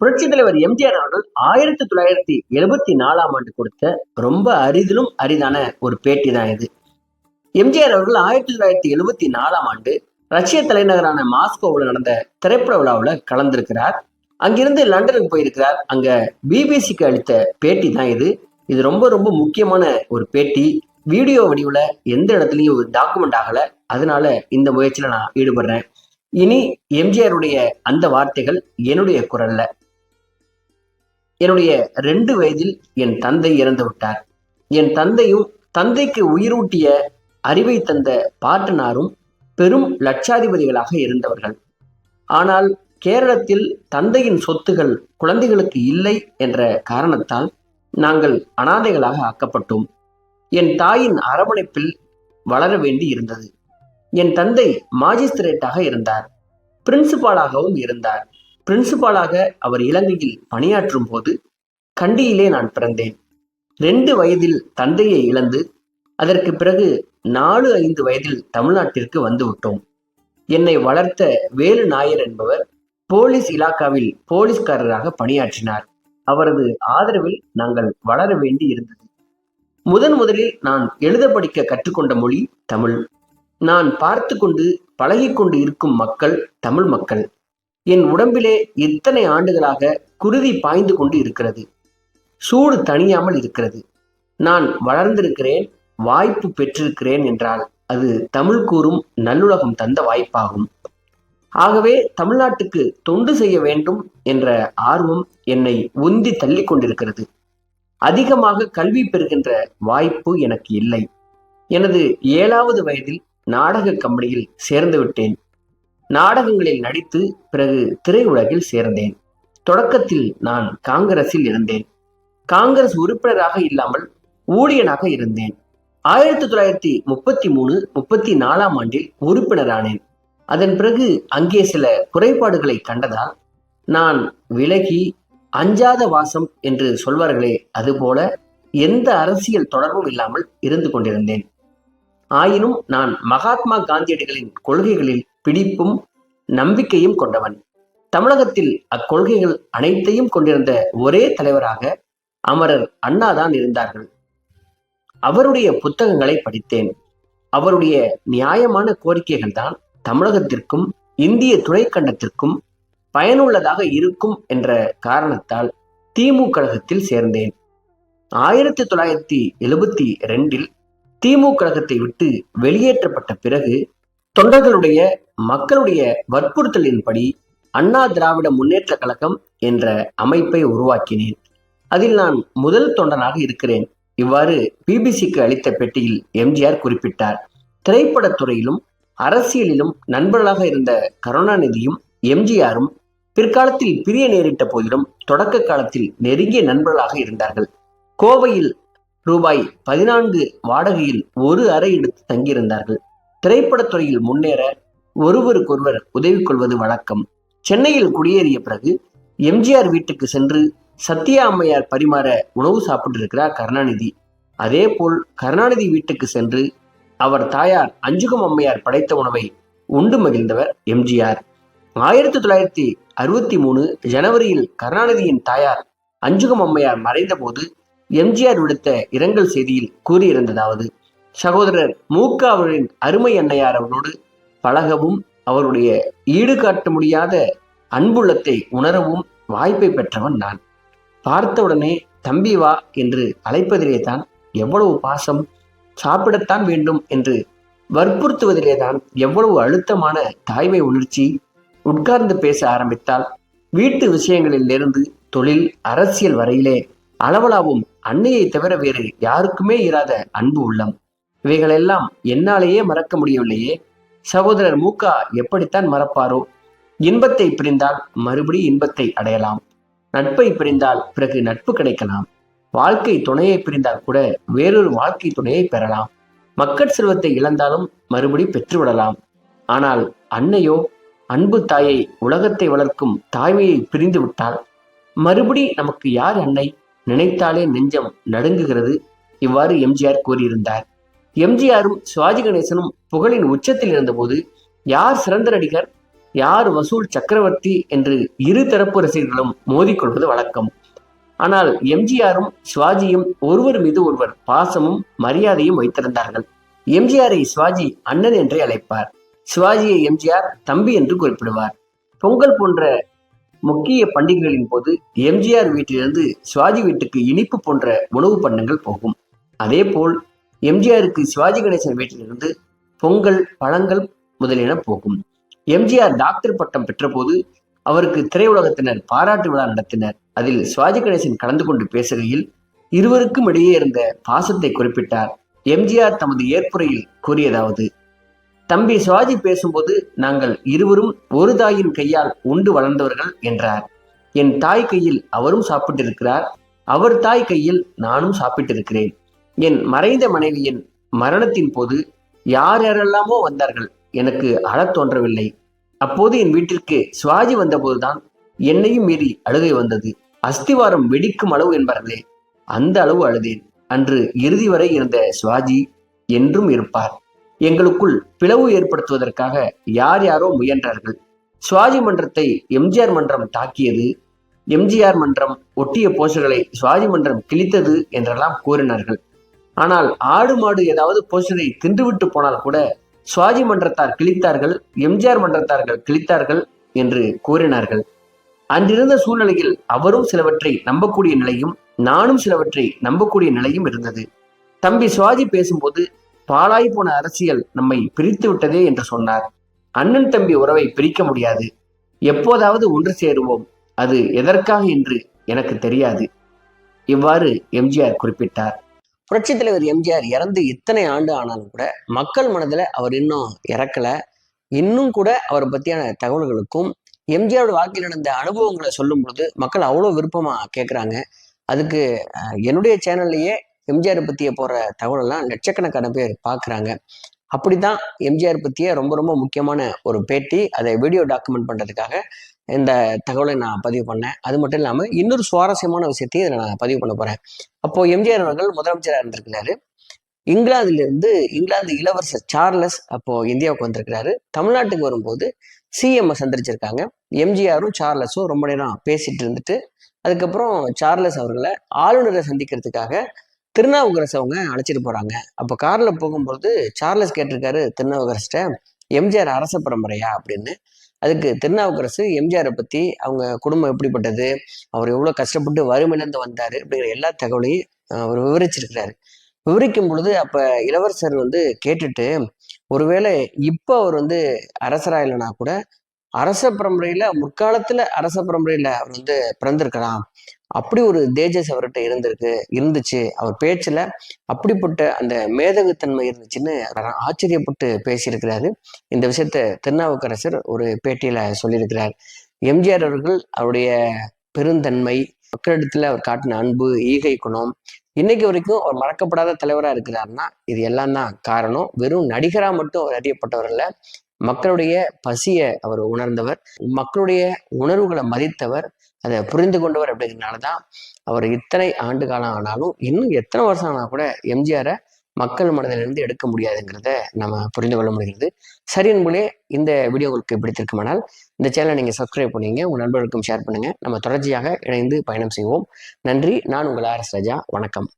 புரட்சி தலைவர் எம்ஜிஆர் அவர்கள் ஆயிரத்தி தொள்ளாயிரத்தி எழுபத்தி நாலாம் ஆண்டு கொடுத்த ரொம்ப அரிதிலும் அரிதான ஒரு பேட்டி தான் இது. எம்ஜிஆர் அவர்கள் ஆயிரத்தி தொள்ளாயிரத்தி எழுபத்தி நாலாம் ஆண்டு ரஷ்ய தலைநகரான மாஸ்கோவில் நடந்த திரைப்பட விழாவில் கலந்திருக்கிறார். அங்கிருந்து லண்டனுக்கு போயிருக்கிறார். அங்க பிபிசிக்கு அளித்த பேட்டி தான் இது. இது ரொம்ப ரொம்ப முக்கியமான ஒரு பேட்டி. வீடியோ வடிவில் எந்த இடத்துலையும் டாக்குமெண்ட் ஆகலை. அதனால இந்த முயற்சியில் நான் ஈடுபடுறேன். இனி எம்ஜிஆருடைய அந்த வார்த்தைகள் என்னுடைய குரல்ல. என்னுடைய ரெண்டு வயதில் என் தந்தை இறந்து விட்டார். என் தந்தையும் தந்தைக்கு உயிரூட்டிய அறிவை தந்த பாட்டனாரும் பெரும் லட்சாதிபதிகளாக இருந்தவர்கள். ஆனால் கேரளத்தில் தந்தையின் சொத்துகள் குழந்தைகளுக்கு இல்லை என்ற காரணத்தால் நாங்கள் அனாதைகளாக ஆக்கப்பட்டோம். என் தாயின் அரவணைப்பில் வளர வேண்டி இருந்தது. என் தந்தை மாஜிஸ்திரேட்டாக இருந்தார். பிரின்சிபாலாகவும் இருந்தார். பிரின்சிபாலாக அவர் இலங்கையில் பணியாற்றும் போது கண்டியிலே நான் பிறந்தேன். ரெண்டு வயதில் தந்தையை இழந்து அதற்கு பிறகு நாலு ஐந்து வயதில் தமிழ்நாட்டிற்கு வந்துவிட்டோம் என்னை வளர்த்த வேலு நாயர் என்பவர் போலீஸ் இலாக்காவில் போலீஸ்காரராக பணியாற்றினார். அவரது ஆதரவில் நாங்கள் வளர வேண்டி இருந்தது. முதன் முதலில் நான் எழுத படிக்க கற்றுக்கொண்ட மொழி தமிழ். நான் பார்த்து கொண்டு பழகிக்கொண்டு இருக்கும் மக்கள் தமிழ் மக்கள். என் உடம்பிலே இத்தனை ஆண்டுகளாக குருதி பாய்ந்து கொண்டு இருக்கிறது? சூடு தணியாமல் இருக்கிறது. நான் வளர்ந்திருக்கிறேன் வாய்ப்பு பெற்றிருக்கிறேன் என்றால் அது தமிழ் கூறும் நல்லுலகம் தந்த வாய்ப்பாகும். ஆகவே தமிழ்நாட்டுக்கு தொண்டு செய்ய வேண்டும் என்ற ஆர்வம் என்னை உந்தி தள்ளி கொண்டிருக்கிறது. அதிகமாக கல்வி பெறுகின்ற வாய்ப்பு எனக்கு இல்லை. எனது ஏழாவது வயதில் நாடக கம்பெனியில் சேர்ந்து விட்டேன். நாடகங்களில் நடித்து பிறகு திரையுலகில் சேர்ந்தேன். தொடக்கத்தில் நான் காங்கிரஸில் இருந்தேன். காங்கிரஸ் உறுப்பினராக இல்லாமல் ஊழியனாக இருந்தேன். ஆயிரத்தி தொள்ளாயிரத்தி முப்பத்தி மூணு முப்பத்தி நாலாம் ஆண்டில் உறுப்பினரானேன். அதன் பிறகு அங்கே சில குறைபாடுகளை கண்டதால் நான் விலகி அஞ்சாத வாசம் என்று சொல்வார்களே அதுபோல எந்த அரசியல் தொடர்பும் இல்லாமல் இருந்து கொண்டிருந்தேன். ஆயினும் நான் மகாத்மா காந்தியடிகளின் கொள்கைகளில் பிடிப்பும் நம்பிக்கையும் கொண்டவன். தமிழகத்தில் அக்கொள்கைகள் அனைத்தையும் கொண்டிருந்த ஒரே தலைவராக அமரர் அண்ணாதான் இருந்தார்கள். அவருடைய புத்தகங்களை படித்தேன். அவருடைய நியாயமான கோரிக்கைகள் தான் தமிழகத்திற்கும் இந்திய துணைக்கண்டத்திற்கும் பயனுள்ளதாக இருக்கும் என்ற காரணத்தால் திமுக கழகத்தில் சேர்ந்தேன். ஆயிரத்தி தொள்ளாயிரத்தி எழுபத்தி ரெண்டில் திமுக கழகத்தை விட்டு வெளியேற்றப்பட்ட பிறகு தொண்டர்களுடைய மக்களுடைய வற்புறுத்தலின்படி அண்ணா திராவிட முன்னேற்ற கழகம் என்ற அமைப்பை உருவாக்கினேன். அதில் நான் முதல் தொண்டனாக இருக்கிறேன். இவ்வாறு பிபிசிக்கு அளித்த பெட்டியில் எம்ஜிஆர் குறிப்பிட்டார். திரைப்படத் துறையிலும் அரசியலிலும் நண்பர்களாக இருந்த கருணாநிதியும் எம்ஜிஆரும் பிற்காலத்தில் பிரிய நேரிட்ட போதிலும் தொடக்க காலத்தில் நெருங்கிய நண்பர்களாக இருந்தார்கள். கோவையில் ரூபாய் பதினான்கு வாடகையில் ஒரு அறை எடுத்து தங்கியிருந்தார்கள். திரைப்படத்துறையில் முன்னேற ஒருவருக்கொருவர் உதவி கொள்வது வழக்கம். சென்னையில் குடியேறிய பிறகு எம்ஜிஆர் வீட்டுக்கு சென்று சத்யா அம்மையார் பரிமாற உணவு சாப்பிட்டிருக்கிறார் கருணாநிதி. அதே போல் கருணாநிதி வீட்டுக்கு சென்று அவர் தாயார் அஞ்சுகம் அம்மையார் படைத்த உணவை உண்டு மகிழ்ந்தவர் எம்ஜிஆர். ஆயிரத்தி தொள்ளாயிரத்தி அறுபத்தி மூணு ஜனவரியில் கருணாநிதியின் தாயார் அஞ்சுகம் அம்மையார் மறைந்தபோது எம்ஜிஆர் விடுத்த இரங்கல் செய்தியில் கூறியிருந்ததாவது சகோதரர் மூக்க அவர்களின் அருமை அன்னையார் அவர்களோடு பழகவும் அவருடைய ஈடுகாட்ட முடியாத அன்புள்ளத்தை உணரவும் வாய்ப்பை பெற்றவன் நான். பார்த்தவுடனே தம்பி வா என்று அழைப்பதிலே தான் எவ்வளவு பாசம் சாப்பிடத்தான் வேண்டும் என்று வற்புறுத்துவதிலே தான் எவ்வளவு அழுத்தமான தாய்மை உணர்ச்சி உட்கார்ந்து பேச ஆரம்பித்தால் வீட்டு விஷயங்களில் இருந்து தொழில் அரசியல் வரையிலே அளவலாவும் அன்னையை தவிர வேறு யாருக்குமே இராத அன்பு உள்ளம். இவைகளெல்லாம் என்னாலேயே மறக்க முடியவில்லையே. சகோதரர் மூக்கா எப்படித்தான் மறப்பாரோ? இன்பத்தை பிரிந்தால் மறுபடி இன்பத்தை அடையலாம். நட்பை பிரிந்தால் பிறகு நட்பு கிடைக்கலாம். வாழ்க்கை துணையை பிரிந்தால் கூட வேறொரு வாழ்க்கை துணையை பெறலாம். மக்கள் செல்வத்தை இழந்தாலும் மறுபடி பெற்றுவிடலாம். ஆனால் அன்னையோ அன்பு தாயை உலகத்தை வளர்க்கும் தாய்மையை பிரிந்து விட்டால் மறுபடி நமக்கு யார் அன்னை? நினைத்தாலே நெஞ்சம் நடுங்குகிறது. இவ்வாறு எம்ஜிஆர் கூறியிருந்தார். எம்ஜிஆரும் சிவாஜி கணேசனும் புகழின் உச்சத்தில் இருந்தபோது யார் சிறந்த நடிகர் யார் வசூல் சக்கரவர்த்தி என்று இரு தரப்பு ரசிகர்களும் மோதிக்கொள்வது வழக்கம். ஆனால் எம்ஜிஆரும் சிவாஜியும் ஒருவர் மீது ஒருவர் பாசமும் மரியாதையும் வைத்திருந்தார்கள். எம்ஜிஆரை சிவாஜி அண்ணன் என்றே அழைப்பார். சிவாஜியை எம்ஜிஆர் தம்பி என்று குறிப்பிடுவார். பொங்கல் போன்ற முக்கிய பண்டிகைகளின் போது எம்ஜிஆர் வீட்டிலிருந்து சிவாஜி வீட்டுக்கு இனிப்பு போன்ற உணவு பண்டங்கள் போகும். அதே போல் எம்ஜிஆருக்கு சிவாஜி கணேசன் வீட்டிலிருந்து பொங்கல் பழங்கள் முதலியன போகும். எம்ஜிஆர் டாக்டர் பட்டம் பெற்றபோது அவருக்கு திரையுலகத்தினர் பாராட்டு விழா நடத்தினர். அதில் சிவாஜி கணேசன் கலந்து கொண்டு பேசுகையில் இருவருக்கும் இடையே இருந்த பாசத்தை குறிப்பிட்டார். எம்ஜிஆர் தமது ஏற்புரையில் கூறியதாவது தம்பி சிவாஜி பேசும்போது நாங்கள் இருவரும் ஒரு தாயின் கையால் உண்டு வளர்ந்தவர்கள் என்றார். என் தாய் கையில் அவரும் சாப்பிட்டிருக்கிறார். அவர் தாய் கையில் நானும் சாப்பிட்டிருக்கிறேன். என் மறைந்த மனைவியின் மரணத்தின் போது யார் யாரெல்லாமோ வந்தார்கள். எனக்கு அழத் தோன்றவில்லை. அப்போது என் வீட்டிற்கு சுவாஜி வந்தபோதுதான் என்னையும் மீறி அழுகை வந்தது. அஸ்திவாரம் வெடிக்கும் அளவு என்பார்களே அந்த அளவு அழுதேன். அன்று இறுதி வரை இருந்த சுவாஜி என்றும் இருப்பார். எங்களுக்குள் பிளவு ஏற்படுத்துவதற்காக யார் யாரோ முயன்றார்கள். சுவாஜி மன்றத்தை எம்ஜிஆர் மன்றம் தாக்கியது எம்ஜிஆர் மன்றம் ஒட்டிய போஸ்டர்களை சுவாஜி மன்றம் கிழித்தது என்றெல்லாம் கூறினார்கள். ஆனால் ஆடு மாடு ஏதாவது போஸ்டரை தின்றுவிட்டு போனால் கூட சுவாஜி மன்றத்தார் கிழித்தார்கள் எம்ஜிஆர் மன்றத்தார்கள் கிழித்தார்கள் என்று கூறினார்கள். அன்றிருந்த சூழ்நிலையில் அவரும் சிலவற்றை நம்பக்கூடிய நிலையும் நானும் சிலவற்றை நம்பக்கூடிய நிலையும் இருந்தது. தம்பி சுவாஜி பேசும்போது பாலாய் போன அரசியல் நம்மை பிரித்து விட்டதே என்று சொன்னார். அண்ணன் தம்பி உறவை பிரிக்க முடியாது. எப்போதாவது ஒன்று சேருவோம். அது எதற்காக என்று எனக்கு தெரியாது. இவ்வாறு எம்ஜிஆர் குறிப்பிட்டார். புரட்சித் தலைவர் எம்ஜிஆர் இறந்து இத்தனை ஆண்டு ஆனாலும் கூட மக்கள் மனதில் அவர் இன்னும் இறக்கல. இன்னும் கூட அவரை பற்றியான தகவல்களுக்கும் எம்ஜிஆரோட வாழ்க்கையில் நடந்த அனுபவங்களை சொல்லும் பொழுது மக்கள் அவ்வளோ விருப்பமாக கேட்குறாங்க அதுக்கு என்னுடைய சேனல்லையே எம்ஜிஆர் பற்றிய போகிற தகவலெல்லாம் லட்சக்கணக்கான பேர் பார்க்குறாங்க அப்படி தான் எம்ஜிஆர் பற்றிய ரொம்ப ரொம்ப முக்கியமான ஒரு பேட்டி. அதை வீடியோ டாக்குமெண்ட் பண்ணுறதுக்காக இந்த தகவலை நான் பதிவு பண்ணேன். அது மட்டும் இல்லாமல் இன்னொரு சுவாரஸ்யமான விஷயத்தையும் இதில் நான் பதிவு பண்ண போகிறேன் அப்போது எம்ஜிஆர் அவர்கள் முதலமைச்சராக இருந்திருக்கிறாரு. இங்கிலாந்துலேருந்து இங்கிலாந்து இளவரசர் சார்லஸ் அப்போது இந்தியாவுக்கு வந்திருக்கிறாரு. தமிழ்நாட்டுக்கு வரும்போது சிஎம்ஐ சந்திரிச்சிருக்காங்க. எம்ஜிஆரும் சார்லஸும் ரொம்ப நேரம் பேசிட்டு இருந்துட்டு அதுக்கப்புறம் சார்லஸ் அவர்களை ஆளுநரை சந்திக்கிறதுக்காக திருநாவுக்கரசு அவங்க அழைச்சிட்டு போகிறாங்க அப்போ காரில் போகும்பொழுது சார்லஸ் கேட்டிருக்காரு திருநாவுக்கரசிட்ட எம்ஜிஆர் அரச பரம்பரையா அப்படின்னு. அதுக்கு திருநாவுக்கரசு எம்ஜிஆரை பற்றி அவங்க குடும்பம் எப்படிப்பட்டது அவர் எவ்வளோ கஷ்டப்பட்டு வறுமையிலேருந்து வந்தார் அப்படிங்கிற எல்லா தகவலையும் அவர் விவரிச்சிருக்கிறாரு. விவரிக்கும் பொழுது அப்போ இளவரசர் வந்து கேட்டுட்டு ஒருவேளை இப்போ அவர் வந்து அரசராக இல்லைனா கூட அரச பரம்பரையில முற்காலத்துல அரச பரம்பரையில அவர் வந்து பிறந்திருக்கலாம் அப்படி ஒரு தேஜஸ் அவர்கிட்ட இருந்திருக்கு இருந்துச்சு. அவர் பேச்சுல அப்படிப்பட்ட அந்த மேதகுத்தன்மை இருந்துச்சுன்னு ஆச்சரியப்பட்டு பேசியிருக்கிறாரு. இந்த விஷயத்த திருநாவுக்கரசர் ஒரு பேட்டியில சொல்லியிருக்கிறார். எம்ஜிஆர் அவர்கள் அவருடைய பெருந்தன்மை மக்களிடத்துல அவர் காட்டின அன்பு ஈகை குணம் இன்னைக்கு வரைக்கும் அவர் மறக்கப்படாத தலைவராக இருக்கிறாருன்னா இது எல்லாம் தான் காரணம். வெறும் நடிகராக மட்டும் அவர் அறியப்பட்டவர் இல்லை மக்களுடைய பசியை அவர் உணர்ந்தவர் மக்களுடைய உணர்வுகளை மதித்தவர் அதை புரிந்து கொண்டவர் அப்படிங்கிறனால தான் அவர் இத்தனை ஆண்டு காலம் ஆனாலும் இன்னும் எத்தனை வருஷம் ஆனால் கூட எம்ஜிஆரை மக்கள் மனதிலிருந்து எடுக்க முடியாதுங்கிறத நம்ம புரிந்து கொள்ள முடிகிறது. சரி என்பதே இந்த வீடியோ உங்களுக்கு பிடித்திருக்குமானால் இந்த சேனலை நீங்கள் சப்ஸ்கிரைப் பண்ணுங்க உங்கள் நண்பர்களுக்கும் ஷேர் பண்ணுங்கள் நம்ம தொடர்ச்சியாக இணைந்து பயணம் செய்வோம். நன்றி நான் உங்கள் ஆர் எஸ் ராஜா. வணக்கம்.